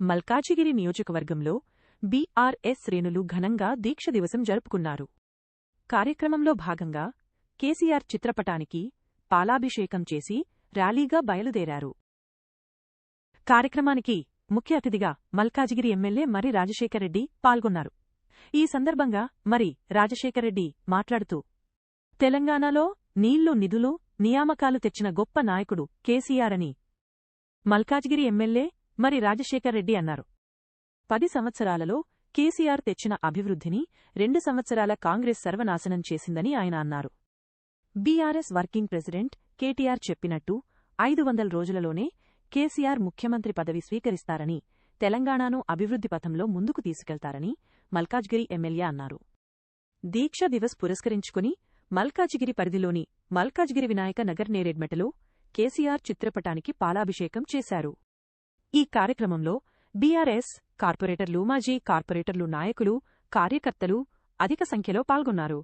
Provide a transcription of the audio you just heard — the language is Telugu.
మల్కాజిగిరి నియోజకవర్గంలో బీఆర్ఎస్ శ్రేణులు ఘనంగా దీక్ష దివసం జరుపుకున్నారు. కార్యక్రమంలో భాగంగా కేసీఆర్ చిత్రపటానికి పాలాభిషేకం చేసి ర్యాలీగా బయలుదేరారు. కార్యక్రమానికి ముఖ్య అతిథిగా మల్కాజిగిరి ఎమ్మెల్యే మరి రాజశేఖరరెడ్డి పాల్గొన్నారు. ఈ సందర్భంగా మరి రాజశేఖరరెడ్డి మాట్లాడుతూ తెలంగాణలో నీళ్ళు నిధులు నియామకాలు తెచ్చిన గొప్ప నాయకుడు కేసీఆర్ అని మల్కాజ్గిరి ఎమ్మెల్యే మరి రాజశేఖరరెడ్డి అన్నారు. పది సంవత్సరాలలో కేసీఆర్ తెచ్చిన అభివృద్ధిని రెండు సంవత్సరాల కాంగ్రెస్ సర్వనాశనం చేసిందని ఆయన అన్నారు. బీఆర్ఎస్ వర్కింగ్ ప్రెసిడెంట్ కేటీఆర్ చెప్పినట్టు ఐదు వందల రోజులలోనే కేసీఆర్ ముఖ్యమంత్రి పదవి స్వీకరిస్తారని తెలంగాణను అభివృద్ధి పథంలో ముందుకు తీసుకెళ్తారని మల్కాజ్గిరి ఎమ్మెల్యే అన్నారు. దీక్ష దివస్ పురస్కరించుకుని మల్కాజిగిరి పరిధిలోని మల్కాజ్గిరి వినాయక నగర్ నేరేడ్మెటలో కేసీఆర్ చిత్రపటానికి పాలాభిషేకం చేశారు. ఈ కార్యక్రమంలో బీఆర్ఎస్ కార్పొరేటర్లు మాజీ కార్పొరేటర్లు నాయకులు కార్యకర్తలు అధిక సంఖ్యలో పాల్గొన్నారు.